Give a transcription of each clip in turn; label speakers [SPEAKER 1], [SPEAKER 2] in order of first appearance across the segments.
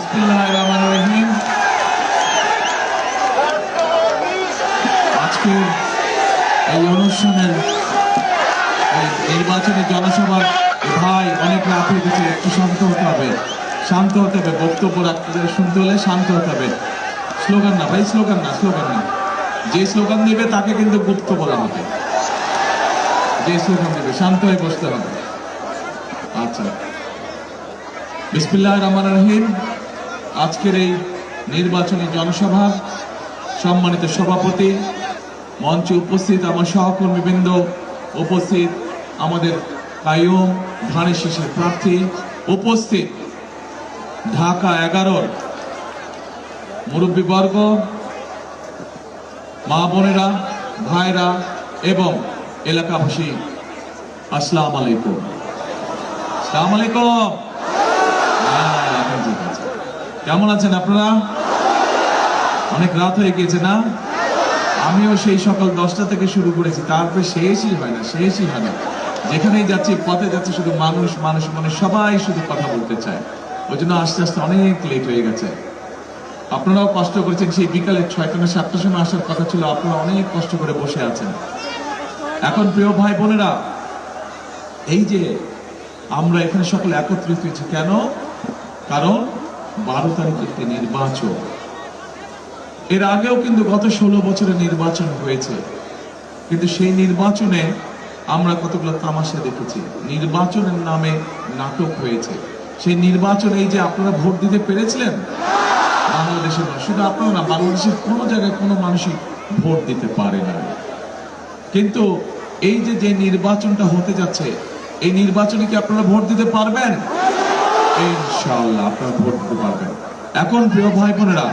[SPEAKER 1] রহিম আজকের এই অনুষ্ঠানের নির্বাচনী জনসভার ভাই অনেক রাত হয়ে একটু শান্ত হতে হবে। শান্ত হতে হবে, বক্তব্য রাখতে শুনতে হলে শান্ত হতে হবে। স্লোগান না, ভাই, স্লোগান না স্লোগান না। যে স্লোগান দেবে তাকে কিন্তু গুপ্ত বলা হবে। যে স্লোগান দেবে, শান্ত হয়ে বসতে হবে। আচ্ছা। বিসমিল্লাহ রহমান রহিম। আজকের এই নির্বাচনী জনসভা, সম্মানিত সভাপতি, মঞ্চে উপস্থিত আমার সহকর্মীবৃন্দ, উপস্থিত আমাদের কায়ুম ধানের শীষের প্রার্থী, উপস্থিত ঢাকা এগারোর মুরব্বীবর্গ, মা বোনেরা, ভাইরা এবং এলাকাবাসী, আসসালাম আলাইকুম। আসসালাম আলাইকুম হ্যাঁ, এখন ঠিক আছে। কেমন আছেন আপনারা? অনেক রাত হয়ে গিয়েছে না? আমিও সেই সকাল দশটা থেকে শুরু করেছি, তারপরে শেষই হয় না, শেষই হয় না। যেখানেই যাচ্ছি, পথে যাচ্ছে, শুধু মানুষ মানুষ মানুষ সবাই শুধু কথা বলতে চায়। ওই জন্য আস্তে আস্তে অনেক লেট হয়ে গেছে। আপনারাও কষ্ট করেছেন, সেই বিকালে ছয়টা না সাতটার সময় আসার কথা ছিল, আপনারা অনেক কষ্ট করে বসে আছেন। এখন প্রিয় ভাই বোনেরা, এই যে আমরা এখানে সকলে একত্রিত হয়েছি, কেন? কারণ বারো তারিখ একটি নির্বাচন। এর আগেও কিন্তু গত ষোলো বছরে নির্বাচন হয়েছে। কিন্তু সেই নির্বাচনে আমরা কতগুলো তামাশা দেখেছি। নির্বাচনের নামে নাটক হয়েছে। সেই নির্বাচনে এই যে আপনারা ভোট দিতে পেরেছিলেন? বাংলাদেশের মানুষ। শুধু আপনারা বাংলাদেশের কোনো জায়গায় কোনো মানুষই ভোট দিতে পারে না। কিন্তু এই যে যে নির্বাচনটা হতে যাচ্ছে, এই নির্বাচনে কি আপনারা ভোট দিতে পারবেন? ইনশাআল্লাহ আপনারা ভোট দিতে পারবেন। এখন প্রিয় ভাই বোনেরা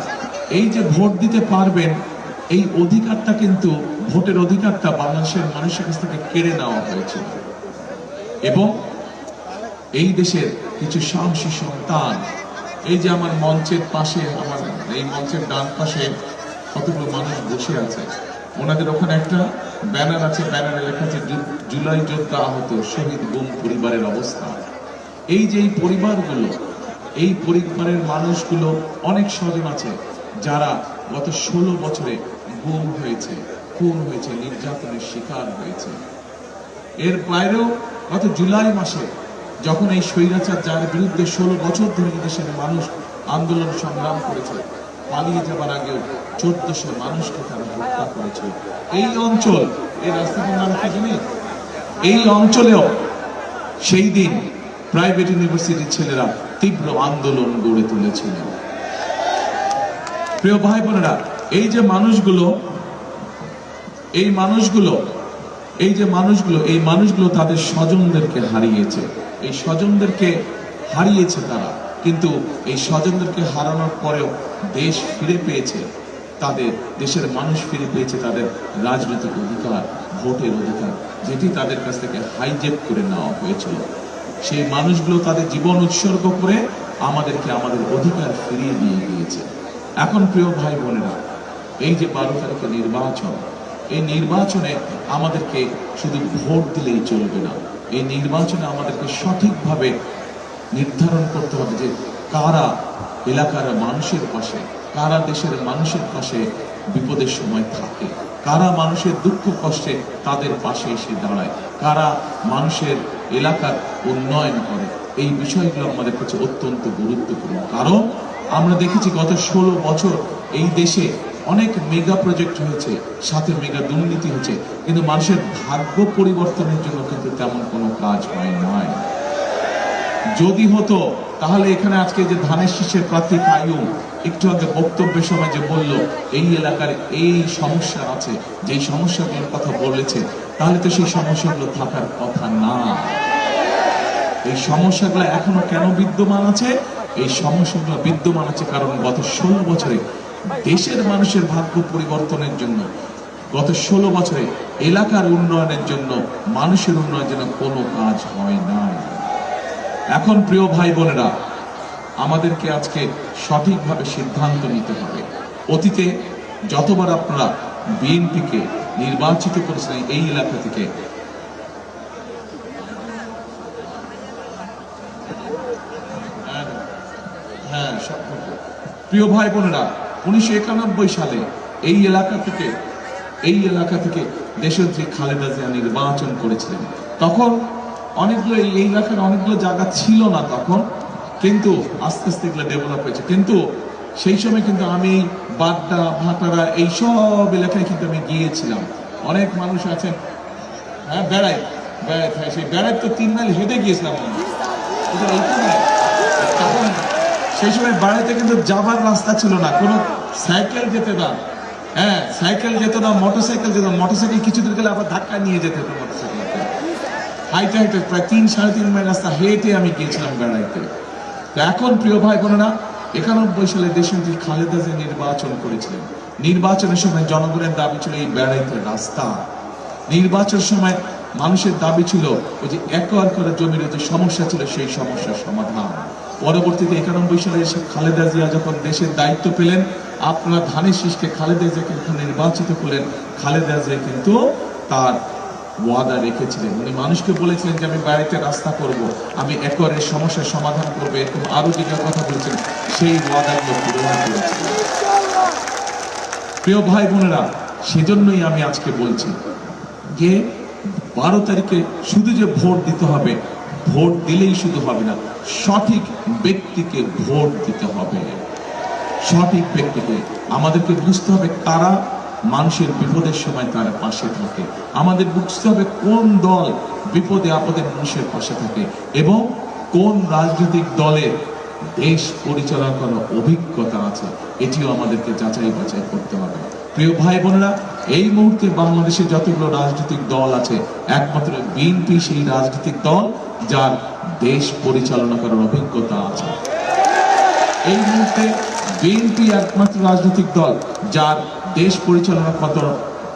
[SPEAKER 1] এই যে ভোট দিতে পারবেন, এই অধিকারটা কিন্তু ভোটের অধিকারটা বাংলাদেশের মানুষের কাছ থেকে কেড়ে নেওয়া হয়েছিল এবং এই দেশের কিছু সাহসী সন্তান, এই যে আমার মঞ্চের পাশে, আমার এই মঞ্চের ডান পাশে কতগুলো মানুষ বসে আছে, ওনাদের ওখানে একটা ব্যানার আছে, ব্যানারে লেখা আছে জুলাই যোদ্ধা আহত শহীদ গুম পরিবারের অবস্থা। এই যে এই পরিবারগুলো এই পরিবারের মানুষগুলো অনেক স্বজন আছে যারা গত ষোলো বছরে গুম হয়েছে, খুন হয়েছে, নির্যাতনের শিকার হয়েছে। এর বাইরেও গত জুলাই মাসে যখন এই স্বৈরাচার যার বিরুদ্ধে ষোলো বছর ধরে দেশের মানুষ আন্দোলন সংগ্রাম করেছে, পালিয়ে যাবার আগেও চোদ্দশো মানুষকে তারা হত্যা করেছে। এই অঞ্চল, এই রাস্তাটার নাম কি জানি? এই অঞ্চলেও সেই দিন প্রাইভেট ইউনিভার্সিটির ছেলেরা তীব্র আন্দোলন গড়ে তুলেছিল। প্রিয় ভাই বোনেরা, এই যে মানুষগুলো, এই মানুষগুলো, এই যে মানুষগুলো, এই মানুষগুলো তাদের স্বজনদেরকে হারিয়েছে। এই স্বজনদেরকে হারিয়েছে তারা। কিন্তু এই স্বজনদেরকে হারানোর পরেও দেশ ফিরে পেয়েছে। তাদের, দেশের মানুষ ফিরে পেয়েছে তাদের রাজনৈতিক অধিকার, ভোটের অধিকার, যেটি তাদের কাছ থেকে হাইজেক করে নেওয়া হয়েছিল। সেই মানুষগুলো তাদের জীবন উৎসর্গ করে আমাদেরকে আমাদের অধিকার ফিরিয়ে দিয়ে গিয়েছে। এখন প্রিয় ভাই বোনেরা, এই যে বারো তারিখে নির্বাচন, এই নির্বাচনে আমাদেরকে শুধু ভোট দিলেই চলবে না। এই নির্বাচনে আমাদেরকে সঠিকভাবে নির্ধারণ করতে হবে যে কারা এলাকার মানুষের পাশে, কারা দেশের মানুষের পাশে বিপদের সময় থাকে, কারা মানুষের দুঃখ কষ্টে তাদের পাশে এসে দাঁড়ায়, কারা মানুষের এলাকার উন্নয়ন করে। এই বিষয়গুলো আমাদের কাছে অত্যন্ত গুরুত্বপূর্ণ। কারণ আমরা দেখেছি গত ষোলো বছর এই দেশে অনেক মেগা প্রজেক্ট হয়েছে, সাথে মেগা দুর্নীতি হয়েছে, কিন্তু মানুষের ভাগ্য পরিবর্তনের জন্য কিন্তু তেমন কোনো কাজ হয় নাই। যদি হতো, তাহলে এখানে আজকে যে ধানের শীষের প্রার্থী কায়ুম, একটু আগে বক্তব্যের সময় যে বলল, এই এলাকার এই সমস্যা আছে, যেই সমস্যাগুলোর কথা বলেছে, তাহলে তো সেই সমস্যাগুলো থাকার কথা না। এই সমস্যাগুলো এখনও কেন বিদ্যমান আছে? এই সমস্যাগুলো বিদ্যমান আছে কারণ গত ষোলো বছরে দেশের মানুষের ভাগ্য পরিবর্তনের জন্য, গত ষোলো বছরে এলাকার উন্নয়নের জন্য, মানুষের উন্নয়নের জন্য কোনো কাজ হয় না এখন প্রিয় ভাই বোনেরা, আমাদেরকে আজকে সঠিকভাবে সিদ্ধান্ত নিতে হবে। অতীতে যতবার আপনারা বিএনপিকে নির্বাচিত করেছিলেন এই এলাকা থেকে হ্যাঁ সম্পর্ক প্রিয় ভাই বোনেরা, উনিশশো একানব্বই সালে এই এলাকা থেকে, এই এলাকা থেকে দেশনেত্রী খালেদা জিয়া নির্বাচন করেছিলেন, তখন অনেকগুলো এই এলাকার অনেকগুলো জায়গা ছিল না তখন, কিন্তু আস্তে আস্তে এগুলো ডেভেলপ হয়েছে। কিন্তু সেই সময় কিন্তু আমি বাড্ডা, ভাটারা এই সব এলাকায় কিন্তু আমি গিয়েছিলাম। অনেক মানুষ আছেন হ্যাঁ বেড়াই বেড়াই সেই বেড়াই তো তিন মাইল হেঁটে গিয়েছিলাম আমি এইখানে সেই সময় বাড়িতে কিন্তু যাবার রাস্তা ছিল না। কোনো সাইকেল যেতে না। হ্যাঁ সাইকেল যেত না, মোটরসাইকেল যেত মোটরসাইকেল কিছু দূর গেলে আবার ধাক্কা নিয়ে যেতে হতো মোটরসাইকেল। হাইটে হাইটে প্রায় তিন, সাড়ে তিন মাইল রাস্তা হেঁটে আমি গিয়েছিলাম বেড়াইতে। তো এখন প্রিয় ভাই বোনেরা একানব্বই সালে দেশনেত্রী খালেদা জিয়া নির্বাচন করেছিলেন। নির্বাচনের সময় জনগণের দাবি ছিল এই বেড়াইতে রাস্তা। নির্বাচন সময় মানুষের দাবি ছিল, ওই যে একর করে জমির যে সমস্যা ছিল, সেই সমস্যার সমাধান। পরবর্তীতে একানব্বই সালে খালেদা জিয়া যখন দেশের দায়িত্ব পেলেন, আপনারা ধানের শীষকে খালেদা জিয়াকে এখানে নির্বাচিত করলেন। খালেদা জিয়া কিন্তু তার ওয়াদা রেখেছিলেন। উনি মানুষকে বলেছিলেন যে, আমি বাড়িতে রাস্তা করব, আমি একরের সমস্যার সমাধান করব। এরকম আরও যেটা কথা বলেছেন, সেই ওয়াদাগুলো পূরণ করেছিলেন প্রিয় ভাই বোনেরা, সেজন্যই আমি আজকে বলছি যে, বারো তারিখে শুধু যে ভোট দিতে হবে, ভোট দিলেই শুধু হবে না। সঠিক ব্যক্তিকে ভোট দিতে হবে। সঠিক ব্যক্তিকে আমাদেরকে বুঝতে হবে কারা মানুষের বিপদের সময় তার পাশে থাকে। আমাদের বুঝতে হবে কোন দল বিপদে আপদে মানুষের পাশে থাকে এবং কোন রাজনৈতিক দলের দেশ পরিচালনা করার অভিজ্ঞতা আছে, এটিও আমাদেরকে যাচাই বাছাই করতে হবে। প্রিয় ভাই বোনেরা, এই মুহূর্তে বাংলাদেশে যতগুলো রাজনৈতিক দল আছে, একমাত্র বিএনপি সেই রাজনৈতিক দল যার দেশ পরিচালনা করার অভিজ্ঞতা আছে। এই মুহূর্তে বিএনপি একমাত্র রাজনৈতিক দল, যার দেশ পরিচালনা কত-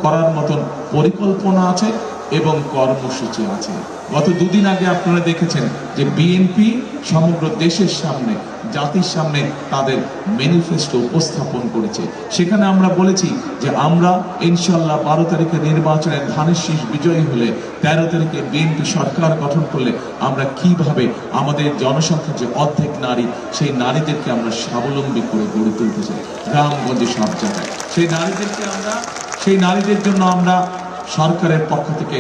[SPEAKER 1] করার মতন পরিকল্পনা আছে এবং কর্মসূচি আছে। গত দুদিন আগে আপনারা দেখেছেন যে বিএনপি সমগ্র দেশের সামনে জাতির সামনে তাদের ম্যানিফেস্টো উপস্থাপন করেছে। সেখানে আমরা বলেছি যে আমরা ইনশাল্লাহ বারো তারিখে নির্বাচনে ধানের শীষ বিজয়ী হলে তেরো তারিখে বিএনপি সরকার গঠন করলে আমরা কীভাবে আমাদের জনসংখ্যার যে অর্ধেক নারী, সেই নারীদেরকে আমরা স্বাবলম্বী করে গড়ে তুলতে চাই। গ্রামগঞ্জে সব জায়গায়। সেই নারীদেরকে আমরা সেই নারীদের জন্য আমরা সরকারের পক্ষ থেকে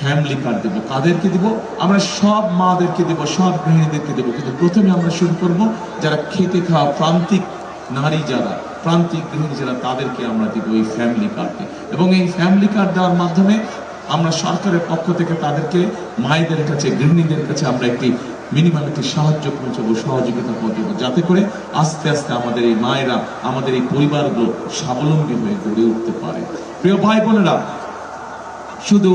[SPEAKER 1] ফ্যামিলি কার্ড দেবো, কাদেরকে দিব? আমরা সব মাদেরকে দেবো, সব গৃহিণীদেরকে দেবো। কিন্তু প্রথমে আমরা শুরু করব যারা খেতে খাওয়া প্রান্তিক নারী যারা, প্রান্তিক গৃহিণী যারা, তাদেরকে আমরা দিব এই ফ্যামিলি কার্ডে এবং এই ফ্যামিলি কার্ড দেওয়ার মাধ্যমে আমরা সরকারের পক্ষ থেকে তাদেরকে, মায়েদের কাছে, গৃহিণীদের কাছে আমরা একটি মিনিমাম একটি সাহায্য পৌঁছাবো, সহযোগিতা পৌঁছাবো, যাতে করে আস্তে আস্তে আমাদের এই মায়েরা, আমাদের এই পরিবারগুলো স্বাবলম্বী হয়ে গড়ে উঠতে পারে। প্রিয় ভাই বোনেরা শুধু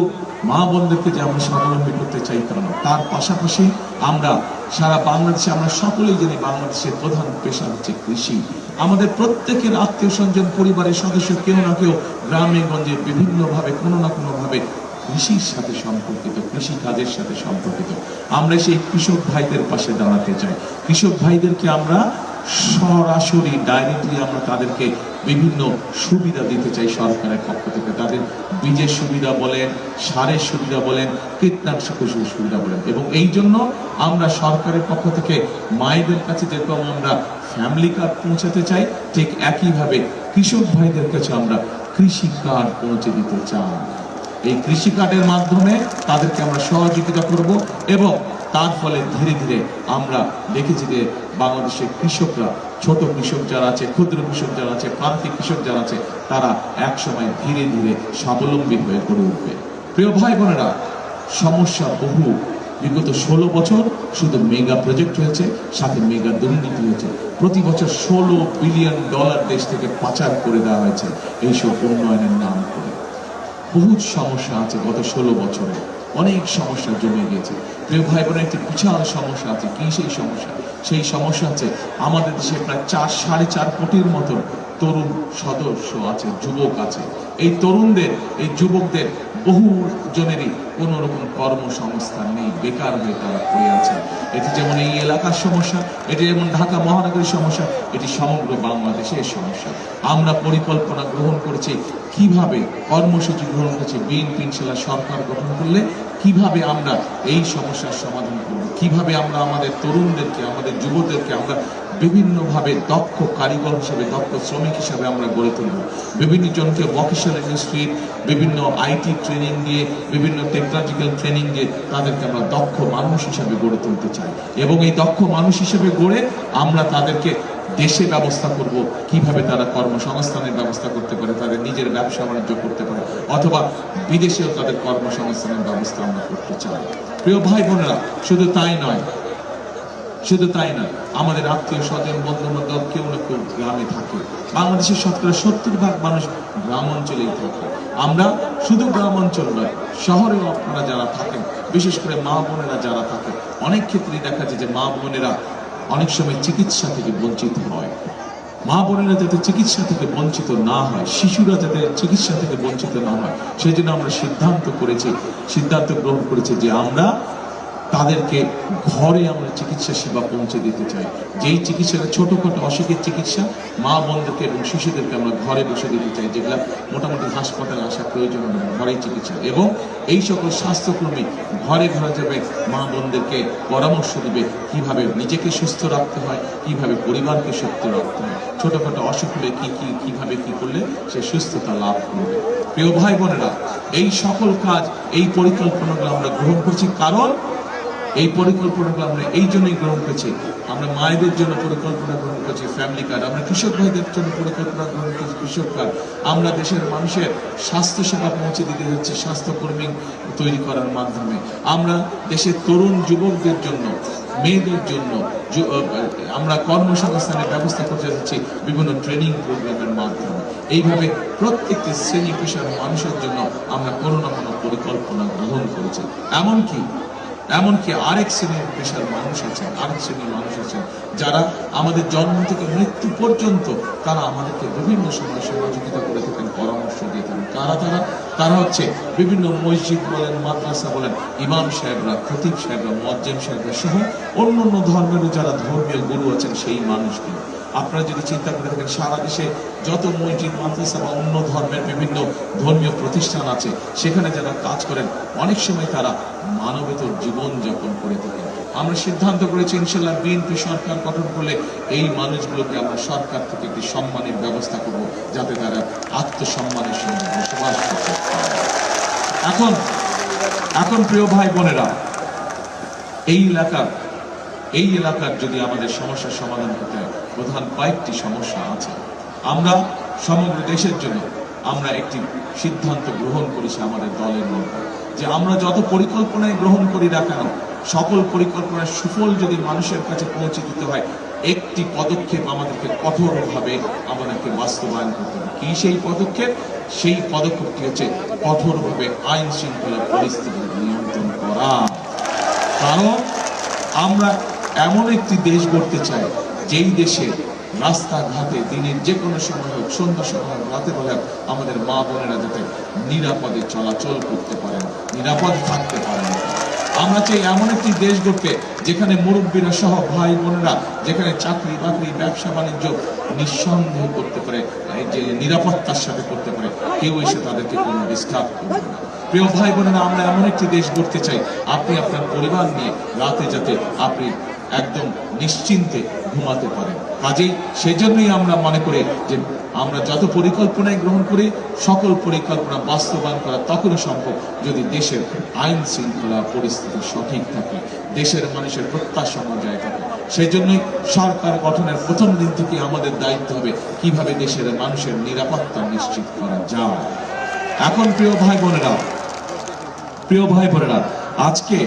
[SPEAKER 1] মা বোনদেরকে যে আমরা স্বাবলম্বী করতে চাই তা না তার পাশাপাশি আমরা সারা বাংলাদেশে আমরা সকলেই জানি বাংলাদেশের প্রধান পেশা হচ্ছে কৃষি। আমাদের প্রত্যেকের আত্মীয় স্বজন পরিবারের সদস্য, কেউ না কেউ গ্রামে, গঞ্জে বিভিন্নভাবে, কোনো না কোনো ভাবে কৃষির সাথে সম্পর্কিত, কৃষি কাজের সাথে সম্পর্কিত। আমরা সেই কৃষক ভাইদের পাশে দাঁড়াতে চাই। কৃষক ভাইদেরকে আমরা সরাসরি ডাইরেক্টলি আমরা তাদেরকে বিভিন্ন সুবিধা দিতে চাই সরকারের পক্ষ থেকে। তাদের বীজের সুবিধা বলেন, সারের সুবিধা বলেন, কীটনাশকের সুবিধা বলেন। এবং এই জন্য আমরা সরকারের পক্ষ থেকে মায়েদের কাছে যেরকম আমরা ফ্যামিলি কার্ড পৌঁছাতে চাই, ঠিক একইভাবে কৃষক ভাইদের কাছে আমরা কৃষি কার্ড পৌঁছে দিতে চাই। এই কৃষি কার্ডের মাধ্যমে তাদেরকে আমরা সহযোগিতা করব এবং তার ফলে ধীরে ধীরে আমরা দেখেছি যে বাংলাদেশের কৃষকরা, ছোট কৃষক যারা আছে, ক্ষুদ্র কৃষক যারা আছে, প্রান্তিক কৃষক যারা আছে, তারা এক সময় ধীরে ধীরে স্বাবলম্বী হয়ে গড়ে উঠবে। প্রিয় ভাই বোনেরা সমস্যা বহু। বিগত ষোলো বছর শুধু মেগা প্রজেক্ট হয়েছে, সাথে মেগা দুর্নীতি হয়েছে। প্রতি বছর ষোলো বিলিয়ন ডলার দেশ থেকে পাচার করে দেওয়া হয়েছে এইসব উন্নয়নের নাম করে। বহুত সমস্যা আছে গত ষোলো বছরে। অনেক সমস্যা জমে গিয়েছে প্রিয় ভাই বোনের একটি বিশাল সমস্যা আছে। কি সেই সমস্যা? সেই সমস্যা হচ্ছে আমাদের দেশে প্রায় চার, সাড়ে চার কোটির মতন তরুণ সদস্য আছে, যুবক আছে। এই তরুণদের, এই যুবকদের বহু জনেরই কোনো রকম কর্মসংস্থান নেই, বেকার হয়ে তারা পড়ে আছে এটি যেমন এই এলাকার সমস্যা, এটি যেমন ঢাকা মহানগরীর সমস্যা, এটি সমগ্র বাংলাদেশের সমস্যা। আমরা পরিকল্পনা গ্রহণ করেছি কীভাবে কর্মসূচি গ্রহণ করেছি, বিএনপি ইনশাল্লাহ সরকার গঠন করলে কীভাবে আমরা এই সমস্যার সমাধান করব, কীভাবে আমরা আমাদের তরুণদেরকে, আমাদের যুবদেরকে আমরা বিভিন্নভাবে দক্ষ কারিগর হিসেবে, দক্ষ শ্রমিক হিসেবে আমরা গড়ে তুলব। বিভিন্ন জনকে ভোকেশনাল ইন্ডাস্ট্রির বিভিন্ন আইটি ট্রেনিং দিয়ে, বিভিন্ন টেকনোলজিক্যাল ট্রেনিং দিয়ে তাদেরকে আমরা দক্ষ মানুষ হিসেবে গড়ে তুলতে চাই। এবং এই দক্ষ মানুষ হিসেবে গড়ে আমরা তাদেরকে দেশে ব্যবস্থা করব, কীভাবে তারা কর্মসংস্থানের ব্যবস্থা করতে পারে, তাদের নিজের ব্যবসা বাণিজ্য করতে পারে, অথবা বিদেশেও তাদের কর্মসংস্থানের ব্যবস্থা আমরা করতে চাই। প্রিয় ভাই বোনেরা, শুধু তাই নয় শুধু তাই না, আমাদের আত্মীয় স্বজন বন্ধু বান্ধব কেউ না কেউ গ্রামে থাকে। বাংলাদেশের শতকরা সত্তর ভাগ মানুষ গ্রাম অঞ্চলেই থাকে। আমরা শুধু গ্রাম অঞ্চল নয়, শহরেও আপনারা যারা থাকেন, বিশেষ করে মা বোনেরা যারা থাকেন, অনেক ক্ষেত্রেই দেখা যায় যে মা বোনেরা অনেক সময় চিকিৎসা থেকে বঞ্চিত হয়। মা বোনেরা যাতে চিকিৎসা থেকে বঞ্চিত না হয়, শিশুরা যাতে চিকিৎসা থেকে বঞ্চিত না হয় সেই জন্য আমরা সিদ্ধান্ত করেছি, সিদ্ধান্ত গ্রহণ করেছি যে আমরা তাদেরকে ঘরে আমরা চিকিৎসা সেবা পৌঁছে দিতে চাই। যেই চিকিৎসাটা ছোটখাটো অসুখের চিকিৎসা, মা বোনদেরকে এবং শিশুদেরকে আমরা ঘরে বসে দিতে চাই, যেগুলো মোটামুটি হাসপাতালে আসা প্রয়োজন হবে ঘরেই চিকিৎসা। এবং এই সকল স্বাস্থ্যকর্মী ঘরে ঘরে যাবে, মা বোনদেরকে পরামর্শ দিবে কীভাবে নিজেকে সুস্থ রাখতে হয়, কীভাবে পরিবারকে সুস্থ রাখতে হয়, ছোটখাটো অসুখ হলে কী কী, কীভাবে কী করলে সে সুস্থতা লাভ করবে। প্রিয় ভাই বোনেরা, এই সকল কাজ, এই পরিকল্পনাগুলো আমরা গ্রহণ করছি কারণ এই পরিকল্পনাগুলো আমরা এই জন্যই গ্রহণ করেছি। আমরা মায়েদের জন্য পরিকল্পনা গ্রহণ করেছি ফ্যামিলি কার্ড আমরা কৃষক ভাইদের জন্য পরিকল্পনা গ্রহণ করেছি, কৃষক কার্ড আমরা দেশের মানুষের স্বাস্থ্য সেবা পৌঁছে দিতে যাচ্ছি স্বাস্থ্যকর্মী তৈরি করার মাধ্যমে। আমরা দেশের তরুণ যুবকদের জন্য, মেয়েদের জন্য আমরা কর্মসংস্থানের ব্যবস্থা করতে যাচ্ছি বিভিন্ন ট্রেনিং প্রোগ্রামের মাধ্যমে। এইভাবে প্রত্যেকটি শ্রেণি পেশার মানুষের জন্য আমরা কোনো পরিকল্পনা গ্রহণ করেছি। এমনকি এমনকি আরেক শ্রেণির পেশার মানুষ আছেন, আরেক শ্রেণির মানুষ আছেন, যারা আমাদের জন্ম থেকে মৃত্যু পর্যন্ত তারা আমাদেরকে বিভিন্ন সময় সহযোগিতা করে থাকেন, পরামর্শ দিয়ে থাকেন। কারা তারা? তারা হচ্ছে বিভিন্ন মসজিদ বলেন, মাদ্রাসা বলেন, ইমাম সাহেবরা, খতিব সাহেবরা মজ্জেম সাহেবরা সহ অন্য অন্য ধর্মেরও যারা ধর্মীয় গুরু আছেন, সেই মানুষগুলো। আপনারা যদি চিন্তা করে থাকেন সারা দেশে যত মসজিদ, মাদ্রাসা বা অন্য ধর্মের বিভিন্ন ধর্মীয় প্রতিষ্ঠান আছে, সেখানে যারা কাজ করেন, অনেক সময় তারা মানবেতর জীবন যাপন করে থাকেন। আমরা সিদ্ধান্ত করেছি ইনশাল্লাহ বিএনপি সরকার গঠন করলে এই মানুষগুলোকে আমরা সরকার থেকে একটি সম্মানের ব্যবস্থা করব, যাতে তারা আত্মসম্মানের সঙ্গে বসবাস করতে এখন এখন প্রিয় ভাই বোনেরা, এই এলাকার এই এলাকার যদি আমাদের সমস্যার সমাধান করতে হয় প্রধান কয়েকটি সমস্যা আছে। আমরা সমগ্র দেশের জন্য আমরা একটি সিদ্ধান্ত গ্রহণ করেছি আমাদের দলের মধ্যে, যে আমরা যত পরিকল্পনায় গ্রহণ করি না কেন, সকল পরিকল্পনার সুফল যদি মানুষের কাছে পৌঁছে দিতে হয়, একটি পদক্ষেপ আমাদেরকে কঠোরভাবে আমাদেরকে বাস্তবায়ন করতে হবে। কি সেই পদক্ষেপ? সেই পদক্ষেপটি হচ্ছে কঠোরভাবে আইন শৃঙ্খলা পরিস্থিতি নিয়ন্ত্রণ করা। কারণ আমরা এমন একটি দেশ গড়তে চাই যেই দেশে রাস্তাঘাটে দিনের যে কোনো সময় হোক, সন্ধ্যা সময় হোক, রাতে বেলা আমাদের মা বোনেরা যাতে নিরাপদে চলাচল করতে পারেন, নিরাপদ থাকতে পারেন। আমরা চাই এমন একটি দেশ গড়তে যেখানে মুরব্বীরা সহ ভাই বোনেরা, যেখানে চাকরি বাকরি, ব্যবসা বাণিজ্য নিঃসন্দেহ করতে পারে যে নিরাপত্তার সাথে করতে পারে, কেউ এসে তাদেরকে কোনো ডিস্টার্ব করবে না। প্রিয় ভাই বোনেরা, আমরা এমন একটি দেশ গড়তে চাই, আপনি আপনার পরিবার নিয়ে রাতে যাতে আপনি একদম নিশ্চিন্তে ঘুমাতে পারেন কাজেই সেজন্যই আমরা মনে করি যে আমরা যত পরিকল্পনায় গ্রহণ করি, সকল পরিকল্পনা বাস্তবায়ন করা তখনই সম্ভব যদি দেশের আইন শৃঙ্খলা পরিস্থিতি সঠিক থাকে, দেশের মানুষের প্রত্যাশা অনুযায়ী থাকে। সেই জন্যই সরকার গঠনের প্রথম দিন থেকে আমাদের দায়িত্ব হবে কীভাবে দেশের মানুষের নিরাপত্তা নিশ্চিত করা যায়। এখন প্রিয় ভাই বোনেরা, প্রিয় ভাই বোনেরা, আজকে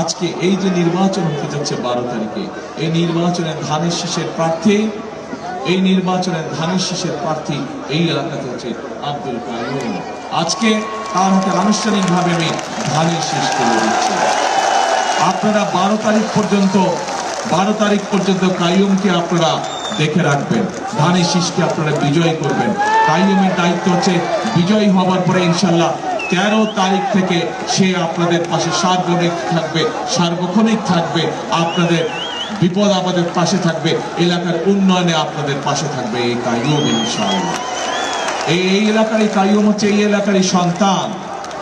[SPEAKER 1] আজকে এই যে নির্বাচন হতে যাচ্ছে বারো তারিখে, এই নির্বাচনে ধানের শীষের প্রার্থী, এই নির্বাচনে ধানের শীষের প্রার্থী এই এলাকাতে হচ্ছে আব্দুল কাইম আজকে তার হাতে আনুষ্ঠানিকভাবে আমি ধানের শীষ তুলে দিচ্ছি। আপনারা বারো তারিখ পর্যন্ত, বারো তারিখ পর্যন্ত কাইয়ুমকে আপনারা দেখে রাখবেন। ধানের শীষকে আপনারা বিজয় করবেন। কাইয়ুমের দায়িত্ব হচ্ছে বিজয়ী হওয়ার পরে ইনশাল্লাহ তেরো তারিখ থেকে সে আপনাদের পাশে সার্বজনিক থাকবে, সার্বক্ষণিক থাকবে, আপনাদের বিপদ আপদের পাশে থাকবে, এলাকার উন্নয়নে আপনাদের পাশে থাকবে, এই ইনশাল্লাহ এই এই এলাকারই কাইয়ুম হচ্ছে, এই এলাকারই সন্তান।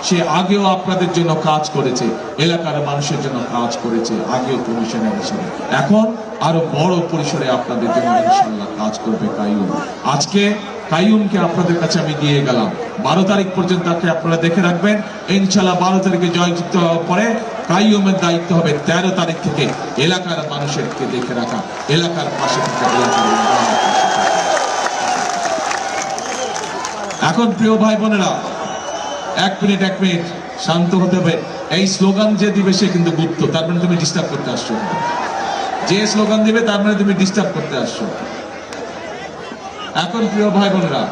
[SPEAKER 1] সে আগেও আপনাদের জন্য কাজ করেছে, এলাকার মানুষের জন্য কাজ করেছে, আগেও কমিশনার হিসেবে। এখন আরও বড় পরিসরে আপনাদের জন্য ইনশাল্লাহ কাজ করবে কাইম আজকে কাইয়ুমকে আপনাদের কাছে আমি দিয়ে গেলাম। বারো তারিখ পর্যন্ত তাকে আপনারা দেখে রাখবেন। ইনশাল্লাহ বারো তারিখে জয়যুক্ত হওয়ার পরে কাইয়ুমের দায়িত্ব হবে তেরো তারিখ থেকে এলাকার মানুষেরকে দেখে রাখা। এলাকার পাশে। এখন প্রিয় ভাই বোনেরা, এক মিনিট এক মিনিট শান্ত হতে হবে। এই স্লোগান যে দিবে সে কিন্তু গুপ্ত, তার মানে তুমি ডিস্টার্ব করতে আসছো। যে স্লোগান দিবে, তার মানে তুমি ডিস্টার্ব করতে আসছো। এখন প্রিয় ভাই বোনেরা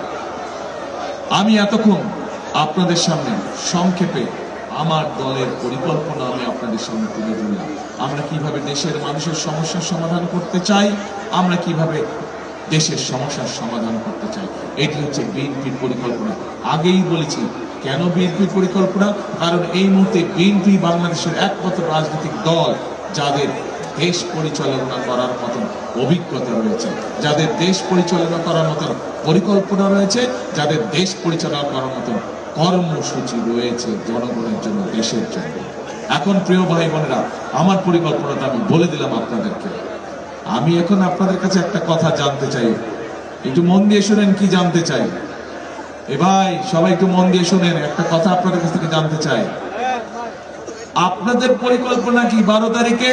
[SPEAKER 1] আমি এতক্ষণ আপনাদের সামনে সংক্ষেপে আমার দলের পরিকল্পনা আমি আপনাদের সামনে তুলে ধরলাম। আমরা কীভাবে দেশের মানুষের সমস্যার সমাধান করতে চাই, আমরা কীভাবে দেশের সমস্যার সমাধান করতে চাই, এটি হচ্ছে বিএনপির পরিকল্পনা। আগেই বলেছি, কেন বিএনপির পরিকল্পনা? কারণ এই মুহূর্তে বিএনপি বাংলাদেশের একমাত্র রাজনৈতিক দল, যাদের দেশ পরিচালনা করার মতন অভিজ্ঞতা রয়েছে। যাদের দেশ পরিচালনা করার মতন পরিকল্পনা রয়েছে, যাদের দেশ পরিচালনা করার মতন কর্মসূচি রয়েছে জনগণের জন্য, দেশের জন্য। এখন প্রিয় ভাই বোনেরা, আমার পরিকল্পনাটা আমি বলে দিলাম আপনাদেরকে। আমি এখন আপনাদের কাছে একটা কথা জানতে চাই। একটু মন দিয়ে শুনেন কি জানতে চাই? এ ভাই, সবাই একটু মন দিয়ে শুনেন, একটা কথা আপনাদের কাছ থেকে জানতে চাই। আপনাদের পরিকল্পনা কি বারো তারিখে?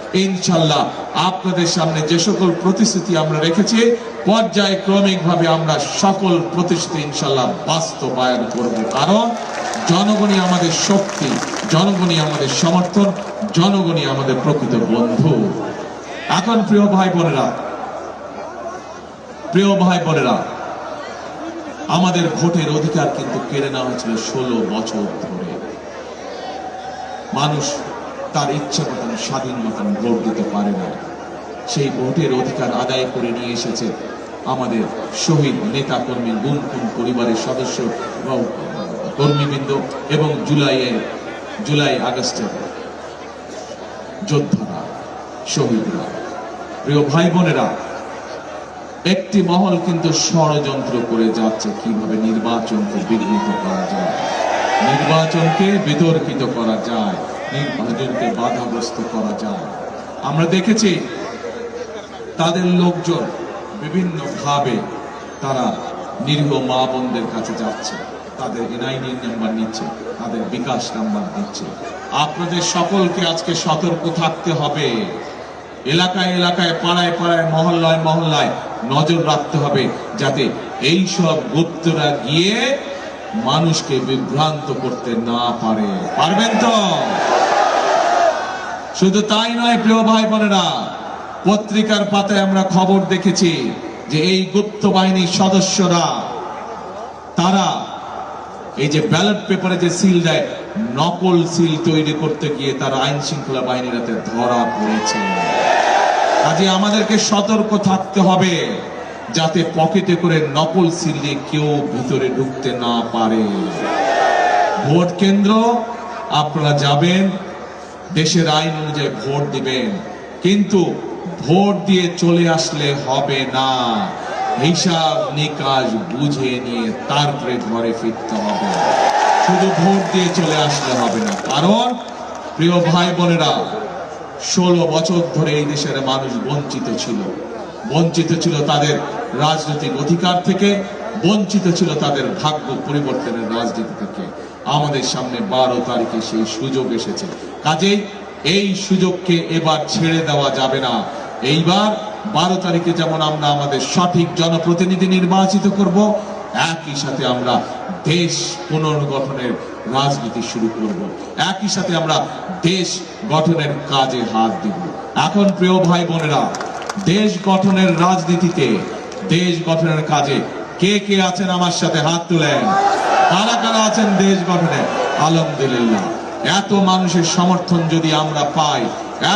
[SPEAKER 1] ইনশাল্লাহ আপনাদের সামনে যে সকল প্রতিশ্রুতি আমরা রেখেছি পর্যায়ক্রমিক ভাবে আমরা সকল প্রতিশ্রুতি ইনশাল্লাহ বাস্তবায়ন করব। কারণ জনগণই আমাদের শক্তি, জনগণই আমাদের সমর্থন, জনগণই আমাদের প্রকৃত বন্ধু। এখন প্রিয় ভাই বোনেরা, প্রিয় ভাই বোনেরা, আমাদের ভোটের অধিকার কিন্তু কেড়ে নেওয়া হয়েছিল ষোলো বছর ধরে। মানুষ তার ইচ্ছা মতন স্বাধীন মতন ভোট দিতে পারে না। সেই ভোটের অধিকার আদায় করে নিয়ে এসেছে আমাদের শহীদ নেতা কর্মী গুম খুন পরিবারের সদস্য কর্মীবৃন্দ এবং জুলাইয়ের জুলাই আগস্টের যোদ্ধারা, শহীদরা। প্রিয় ভাই বোনেরা একটি মহল কিন্তু ষড়যন্ত্র করে যাচ্ছে কীভাবে নির্বাচনকে বিঘ্নিত করা যায়। নির্বাচনকে বিতর্কিত করা যায়। নির্বাচনকে বাধাগ্রস্ত করা যায়। আমরা দেখেছি তাদের লোকজন বিভিন্ন ভাবে তারা নিরীহ মা বোনদের কাছে যাচ্ছে। তাদের এনআইডি নাম্বার নিচ্ছে, তাদের বিকাশ নাম্বার দিচ্ছে। আপনাদের সকলকে আজকে সতর্ক থাকতে হবে। এলাকায় এলাকায়, পাড়ায় পাড়ায়, মহল্লায় মহল্লায় নজর রাখতে হবে যাতে এই সব গুপ্তরা গিয়ে মানুষকে বিভ্রান্ত করতে না পারে। পারবেন তো? শুধু তাই নয়, প্রিয় ভাই বোনেরা পত্রিকার পাতায় আমরা খবর দেখেছি যে এই গুপ্ত বাহিনীর সদস্যরা, তারা এই যে ব্যালট পেপারে যে সিল দেয়, নকল সিল তৈরি করতে গিয়ে তারা আইন শৃঙ্খলা বাহিনীর হাতে ধরা পড়েছে। কাজে আমাদেরকে সতর্ক থাকতে হবে, যাতে পকেটে করে নকল সিল দিয়ে কেউ ভিতরে ঢুকতে না পারে। ভোট কেন্দ্র, আপনারা যাবেন দেশের আইন অনুযায়ী ভোট দিবেন। কিন্তু ভোট দিয়ে চলে আসলে হবে না। হিসাব নিকাশ বুঝে নিয়ে তারপরে ঘরে ফিরতে হবে। শুধু ভোট দিয়ে চলে আসলে হবে না। কারণ, প্রিয় ভাই বোনেরা, ষোলো বছর ধরে এই দেশের মানুষ বঞ্চিত ছিল। বঞ্চিত ছিল তাদের রাজনৈতিক অধিকার থেকে, বঞ্চিত ছিল তাদের ভাগ্য পরিবর্তনের রাজনীতি থেকে। আমাদের সামনে বারো তারিখে সেই সুযোগ এসেছে। কাজেই এই সুযোগকে এবার ছেড়ে দেওয়া যাবে না। এইবার বারো তারিখে যেমন আমরা আমাদের সঠিক জনপ্রতিনিধি নির্বাচিত করব, একই সাথে আমরা দেশ পুনর্গঠনের রাজনীতি শুরু করব। একই সাথে আমরা দেশ গঠনের কাজে হাত দিব। এখন প্রিয় ভাই বোনেরা, দেশ গঠনের রাজনীতিতে, দেশ গঠনের কাজে কে কে আছেন আমার সাথে হাত তুলেন? কারা কারা আছেন দেশ গঠনে, আলহামদুলিল্লাহ। এত মানুষের সমর্থন যদি আমরা পাই,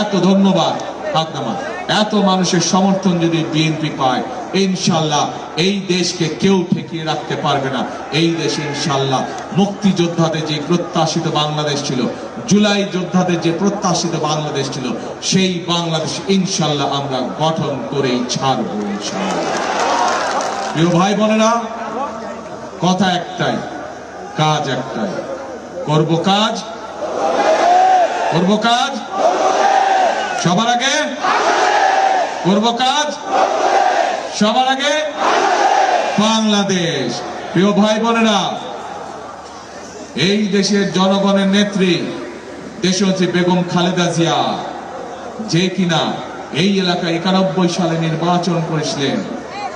[SPEAKER 1] এত ধন্যবাদ হাত নামান। এত মানুষের সমর্থন যদি বিএনপি পায়, ইনশাল্লাহ এই দেশকে কেউ ঠেকিয়ে রাখতে পারবে না। এই দেশ ইনশাল্লাহ মুক্তিযোদ্ধাদের যে প্রত্যাশিত বাংলাদেশ ছিল, জুলাই যোদ্ধাদের যে প্রত্যাশিত বাংলাদেশ ছিল, সেই বাংলাদেশ ইনশাল্লাহ আমরা গঠন করেই ছাড়বো ইনশাল্লাহ। প্রিয় ভাই বোনেরা কথা একটাই কাজ একটাই। করব কাজ? করব কাজ? সবার আগে? করব কাজ? সবার আগে? বাংলাদেশ। প্রিয় ভাই বোনেরা, এই দেশের জনগণের নেত্রী, দেশনেত্রী বেগম খালেদা জিয়া, যে কিনা এই এলাকায় একানব্বই সালে নির্বাচন করেছিলেন,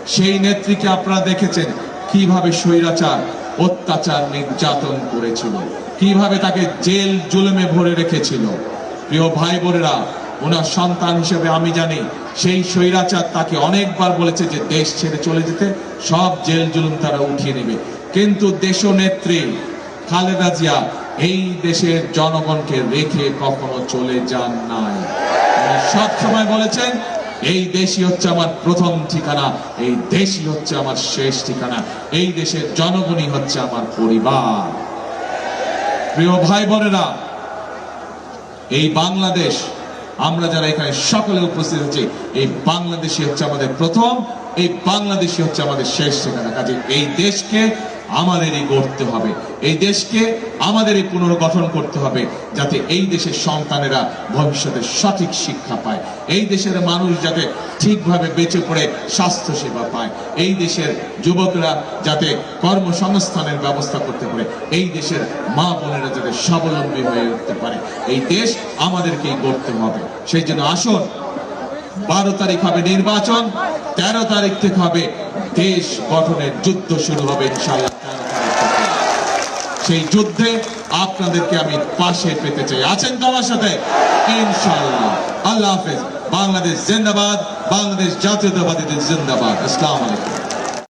[SPEAKER 1] সেই নেত্রীকে আপনারা দেখেছেন কীভাবে স্বৈরাচার অত্যাচার নির্যাতন করেছিল। কীভাবে তাকে জেল, জুলুমে ভরে রেখেছিল? প্রিয় ভাই বোনেরা, ওনার সন্তান হিসেবে আমি জানি, সেই স্বৈরাচার তাকে অনেকবার বলেছে যে দেশ ছেড়ে চলে যেতে, সব জেল, জুলুম তারা উঠিয়ে নেবে। কিন্তু দেশনেত্রী খালেদা জিয়া এই দেশের জনগণকে রেখে কখনো চলে যান নাই। সব সময় বলেছেন এই দেশই হচ্ছে আমার প্রথম ঠিকানা, এই দেশই হচ্ছে আমার শেষ ঠিকানা, এই দেশের জনগণই হচ্ছে আমার পরিবার। প্রিয় ভাই বোনেরা, এই বাংলাদেশ, আমরা যারা এখানে সকলে উপস্থিত হচ্ছি, এই বাংলাদেশই হচ্ছে আমাদের প্রথম, এই বাংলাদেশই হচ্ছে আমাদের শেষ ঠিকানা। কাজে এই দেশকে আমাদেরই গড়তে হবে, এই দেশকে আমাদেরই পুনর্গঠন করতে হবে, যাতে এই দেশের সন্তানেরা ভবিষ্যতে সঠিক শিক্ষা পায়। এই দেশের মানুষ যাতে ঠিকভাবে বেঁচে পড়ে স্বাস্থ্য সেবা পায়। এই দেশের যুবকরা যাতে কর্মসংস্থানের ব্যবস্থা করতে পারে। এই দেশের মা বোনেরা যাতে স্বাবলম্বী হয়ে উঠতে পারে। এই দেশ আমাদেরকেই গড়তে হবে। সেই জন্য আসুন, বারো তারিখ হবে নির্বাচন, তেরো তারিখ থেকে হবে দেশ গঠনের যুদ্ধ শুরু হবে ইনশাল্লাহ 13 তারিখ থেকে। সেই যুদ্ধে আপনাদেরকে আমি পাশে পেতে চাই। আছেন তো আমার সাথে? ইনশাল্লাহ আল্লাহ হাফেজ। বাংলাদেশ জিন্দাবাদ বাংলাদেশ জাতীয়তাবাদীদের জিন্দাবাদ। আসসালামু আলাইকুম।